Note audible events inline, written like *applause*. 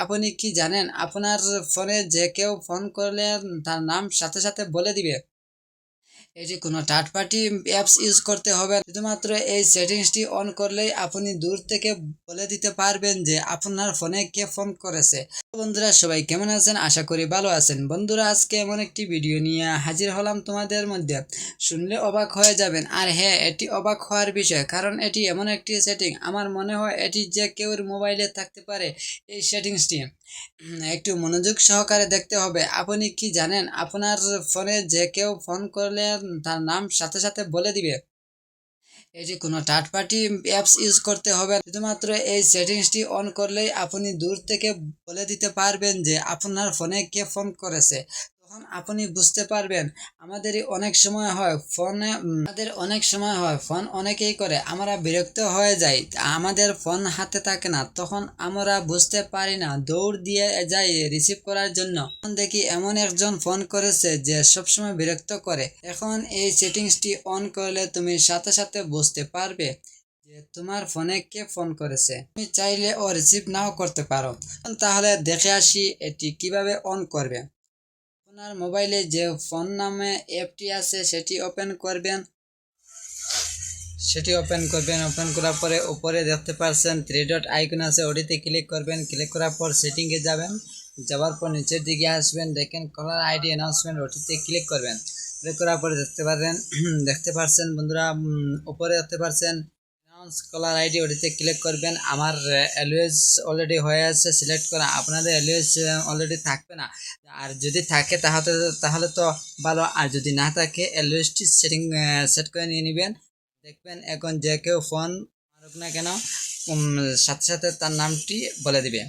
আপনি কি জানেন, আপনার ফোনে যে কেউ ফোন করলে তার নাম সাথে সাথে বলে দিবে? এটি কোনো থার্ড পার্টি অ্যাপস ইউজ করতে হবে। শুধুমাত্র এই সেটিংসটি অন করলেই আপনি দূর থেকে বলে দিতে পারবেন যে আপনার ফোনে কে ফোন করেছে। বন্ধুরা, সবাই কেমন আছেন? আশা করি ভালো আছেন। বন্ধুরা, আজকে এমন একটি ভিডিও নিয়ে হাজির হলাম তোমাদের মধ্যে। শুনলে অবাক হয়ে যাবেন। আর হ্যাঁ এটি অবাক হওয়ার বিষয়, কারণ এটি এমন একটি সেটিং আমার মনে হয় এটি যে কেউর মোবাইলে থাকতে পারে এই সেটিংসটি একটু মনোযোগ সহকারে দেখতে হবে। আপনি কি জানেন, আপনার ফোনে যে কেউ ফোন করলে তার নাম সাথে সাথে বলে দিবে। এটি কোনো থার্ড পার্টি অ্যাপস ইউজ করতে হবে। শুধুমাত্র এই সেটিংসটি অন করলেই আপনি দূর থেকে বলে দিতে পারবেন যে আপনার ফোনে কে ফোন করেছে। তখন আপনি বুঝতে পারবেন, আমাদেরই অনেক সময় হয়, ফোনে আমাদের অনেক সময় হয়, ফোন অনেকেই করে, আমরা বিরক্ত হয়ে যাই, আমাদের ফোন হাতে থাকে না, তখন আমরা বুঝতে পারি না, দৌড় দিয়ে যাই রিসিভ করার জন্য। তখন দেখি এমন একজন ফোন করেছে যে সবসময় বিরক্ত করে, এখন এই সেটিংসটি অন করলে তুমি সাথে সাথে বুঝতে পারবে যে তোমার ফোনে কে ফোন করেছে। তুমি চাইলে ও রিসিভ নাও করতে পারো। তাহলে দেখে আসি এটি কীভাবে অন করবে। আপনার মোবাইলে যে ফোন নামে অ্যাপটি আছে, সেটি ওপেন করবেন। সেটি ওপেন করবেন। ওপেন করার পরে উপরে দেখতে পাচ্ছেন থ্রি ডট আইকন আছে, ওটিতে ক্লিক করবেন। ক্লিক করার পর সেটিংয়ে যাবেন। যাওয়ার পর নিচের দিকে আসবেন। দেখেন কলার আইডি অ্যানাউন্সমেন্ট ওটিতে ক্লিক করবেন। ক্লিক করার পরে দেখতে পারেন *clears throat* দেখতে পাচ্ছেন বন্ধুরা উপরে দেখতে পাচ্ছেন অ্যানাউন্স কলার আইডি ওটিতে ক্লিক করবেন। আমার অ্যালওয়েজ অলরেডি হয়ে আছে সিলেক্ট করা। আপনাদের অ্যালওয়েজ অলরেডি থাকবে না। আর যদি থাকে, তাহলে তাহলে তো ভালো। আর যদি না থাকে অ্যালওয়েজটি সেটিং সেট করে নিয়ে নেবেন। দেখবেন এখন যে কেউ ফোন মারুক না কেন সাথে সাথে তার নামটি বলে দিবে।